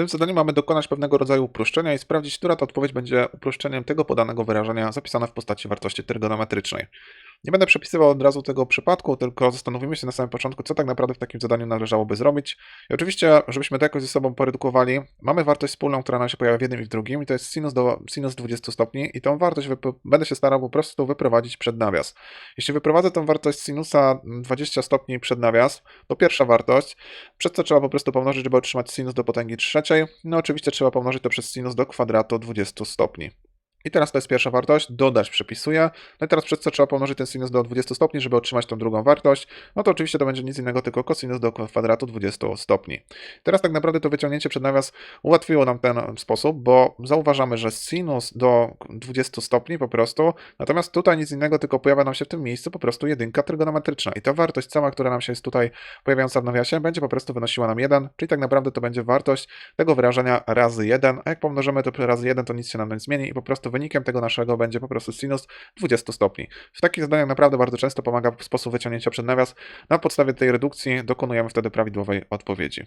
tym zadaniu mamy dokonać pewnego rodzaju uproszczenia i sprawdzić, która to odpowiedź będzie uproszczeniem tego podanego wyrażenia zapisane w postaci wartości trygonometrycznej. Nie będę przepisywał od razu tego przypadku, tylko zastanowimy się na samym początku, co tak naprawdę w takim zadaniu należałoby zrobić. I oczywiście, żebyśmy to jakoś ze sobą poredukowali, mamy wartość wspólną, która nam się pojawia w jednym i w drugim, i to jest sinus, do, sinus 20 stopni, i tą wartość będę się starał po prostu wyprowadzić przed nawias. Jeśli wyprowadzę tą wartość sinusa 20 stopni przed nawias, to pierwsza wartość, przez co trzeba po prostu pomnożyć, żeby otrzymać sinus do potęgi trzeciej. No oczywiście trzeba pomnożyć to przez sinus do kwadratu 20 stopni. I teraz to jest pierwsza wartość, dodać przepisuję. No i teraz przez co trzeba pomnożyć ten sinus do 20 stopni, żeby otrzymać tą drugą wartość. No to oczywiście to będzie nic innego, tylko cosinus do kwadratu 20 stopni. Teraz tak naprawdę to wyciągnięcie przed nawias ułatwiło nam ten sposób, bo zauważamy, że sinus do 20 stopni po prostu, natomiast tutaj nic innego, tylko pojawia nam się w tym miejscu po prostu jedynka trygonometryczna. I ta wartość cała, która nam się jest tutaj pojawiająca w nawiasie, będzie po prostu wynosiła nam 1, czyli tak naprawdę to będzie wartość tego wyrażenia razy 1, a jak pomnożymy to razy 1, to nic się nam nie zmieni i po prostu wynikiem tego naszego będzie po prostu sinus 20 stopni. W takich zadaniach naprawdę bardzo często pomaga sposób wyciągnięcia przed nawias. Na podstawie tej redukcji dokonujemy wtedy prawidłowej odpowiedzi.